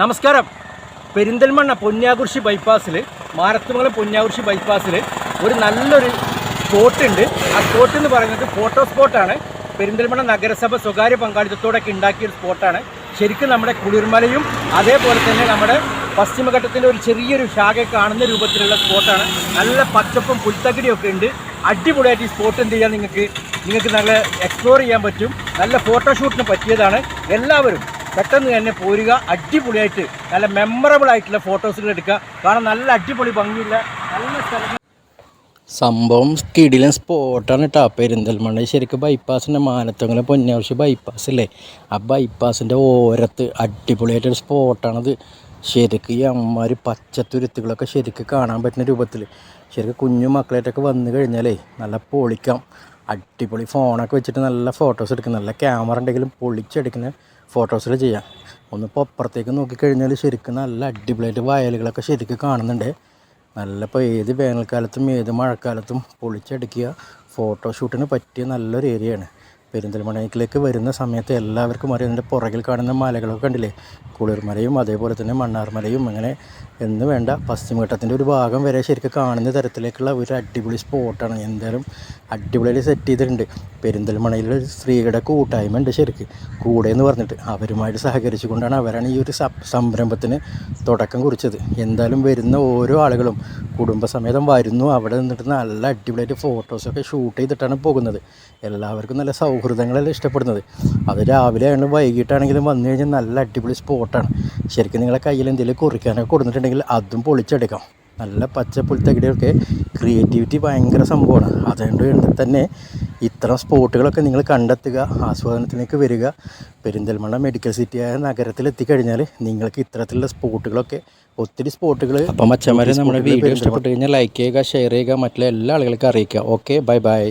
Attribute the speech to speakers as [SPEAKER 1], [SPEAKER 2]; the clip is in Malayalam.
[SPEAKER 1] നമസ്കാരം. പെരിന്തൽമണ്ണ പൊന്നാകുർശി ബൈപ്പാസിൽ മാരത്തുമംഗലം പൊന്നാകുർശി ബൈപ്പാസിൽ ഒരു നല്ലൊരു സ്പോട്ട് ഉണ്ട്. ആ സ്പോട്ട് എന്ന് പറയുന്നത് ഫോട്ടോ സ്പോട്ടാണ് പെരിന്തൽമണ്ണ നഗരസഭ സ്വകാര്യ പങ്കാളിത്തത്തോടൊക്കെ ഉണ്ടാക്കിയ ഒരു സ്പോട്ടാണ് ശരിക്കും നമ്മുടെ കുളിർമലയും അതേപോലെ തന്നെ നമ്മുടെ പശ്ചിമഘട്ടത്തിന്റെ ഒരു ചെറിയൊരു ശാഖ കാണുന്ന രൂപത്തിലുള്ള സ്പോട്ടാണ് നല്ല പച്ചപ്പും പുൽത്തകിടിയൊക്കെ ഉണ്ട്. അടിപൊളിയായിട്ട് ഈ സ്പോട്ട് എന്ത് ചെയ്യാൻ നിങ്ങൾക്ക് നിങ്ങൾക്ക് നല്ല എക്സ്പ്ലോർ ചെയ്യാൻ പറ്റും. നല്ല ഫോട്ടോഷൂട്ടിന് പറ്റിയതാണ്. എല്ലാവരും പെട്ടെന്ന് തന്നെ പോരുക അടിപൊളിയായിട്ട് നല്ല മെമ്മറബിൾ ആയിട്ടുള്ള ഫോട്ടോസുകൾ എടുക്കുക. കാരണം നല്ല അടിപൊളി ഭംഗിയുള്ള നല്ല സ്ഥലം.
[SPEAKER 2] സംഭവം കിടിലൻ സ്പോട്ടാണ് കേട്ടോ പെരിന്തൽമണ്ണ ശരിക്കും ബൈപ്പാസിന്റെ മാനത്തങ്ങളെ പൊന്നാവശ്യ ബൈപ്പാസ് അല്ലേ ആ ബൈപ്പാസിന്റെ ഓരത്ത് അടിപൊളിയായിട്ടൊരു സ്പോട്ടാണത് ശരിക്കും ഈ അമ്മമാർ പച്ചത്തുരുത്തുകളൊക്കെ ശരിക്കും കാണാൻ പറ്റുന്ന രൂപത്തിൽ ശരിക്കും കുഞ്ഞു മക്കളായിട്ടൊക്കെ വന്നു കഴിഞ്ഞാലേ നല്ല പൊളിക്കാം. അടിപൊളി ഫോണൊക്കെ വെച്ചിട്ട് നല്ല ഫോട്ടോസ് എടുക്കുന്ന നല്ല ക്യാമറ ഉണ്ടെങ്കിലും പൊളിച്ചെടുക്കുന്ന ഫോട്ടോസിൽ ചെയ്യാം. ഒന്നിപ്പോൾ അപ്പുറത്തേക്ക് നോക്കിക്കഴിഞ്ഞാൽ ശരിക്കും നല്ല അടിപൊളിയായിട്ട് വയലുകളൊക്കെ ശരിക്കും കാണുന്നുണ്ട്. നല്ല ഇപ്പോൾ ഏത് വേനൽക്കാലത്തും ഏത് മഴക്കാലത്തും പൊളിച്ചടുക്കിയ ഫോട്ടോഷൂട്ടിന് പറ്റിയ നല്ലൊരു ഏരിയയാണ് പെരിന്തൽമണ്ണയിലേക്ക് വരുന്ന സമയത്ത് എല്ലാവർക്കും അറിയാം. അതിന്റെ പുറകിൽ കാണുന്ന മലകളൊക്കെ കണ്ടില്ലേ? കുളിർമലയും അതേപോലെ തന്നെ മണ്ണാർമലയും അങ്ങനെ എന്ന് വേണ്ട. പശ്ചിമഘട്ടത്തിന്റെ ഒരു ഭാഗം വരെ ശരിക്കും കാണുന്ന തരത്തിലേക്കുള്ള ഒരു അടിപൊളി സ്പോട്ടാണ്. എന്തായാലും അടിപൊളിയായി സെറ്റ് ചെയ്തിട്ടുണ്ട്. പെരിന്തൽമണയിൽ സ്ത്രീകളുടെ കൂട്ടായ്മ ഉണ്ട് ശരിക്ക്. കൂടെ എന്ന് പറഞ്ഞിട്ട് അവരുമായിട്ട് സഹകരിച്ചുകൊണ്ടാണ് അവരാണ് ഈ ഒരു സംരംഭത്തിന് തുടക്കം കുറിച്ചത്. എന്തായാലും വരുന്ന ഓരോ ആളുകളും കുടുംബസമേതം വരുന്നു. അവിടെ നിന്നിട്ട് നല്ല അടിപൊളിയായിട്ട് ഫോട്ടോസൊക്കെ ഷൂട്ട് ചെയ്തിട്ടാണ് പോകുന്നത്. എല്ലാവർക്കും നല്ല സൗഹൃദങ്ങളെല്ലാം ഇഷ്ടപ്പെടുന്നത്. അത് രാവിലെ ആണെങ്കിലും വൈകിട്ടാണെങ്കിലും വന്നു കഴിഞ്ഞാൽ നല്ല അടിപൊളി സ്പോട്ടാണ്. ശരിക്കും നിങ്ങളെ കയ്യിൽ എന്തെങ്കിലും കുറിക്കാനൊക്കെ കൊടുത്തിട്ടുണ്ടെങ്കിൽ അതും പൊളിച്ചെടുക്കാം. നല്ല പച്ച പുൽത്തകിടിയൊക്കെ ക്രിയേറ്റിവിറ്റി ഭയങ്കര സംഭവമാണ്. അതുകൊണ്ട് തന്നെ ഇത്തരം സ്പോട്ടുകളൊക്കെ നിങ്ങൾ കണ്ടെത്തുക ആസ്വാദനത്തിലേക്ക് വരിക. പെരിന്തൽമണ്ണ മെഡിക്കൽ സിറ്റിയായ നഗരത്തിൽ എത്തിക്കഴിഞ്ഞാൽ നിങ്ങൾക്ക് ഇത്തരത്തിലുള്ള സ്പോട്ടുകളൊക്കെ ഒത്തിരി സ്പോട്ടുകൾ അപ്പം മച്ചന്മാരെ നമ്മുടെ വീഡിയോ ഇഷ്ടപ്പെട്ട് കഴിഞ്ഞാൽ ലൈക്ക് ചെയ്യുക ഷെയർ ചെയ്യുക മറ്റുള്ള എല്ലാ ആളുകൾക്കും അറിയിക്കുക. Okay bye bye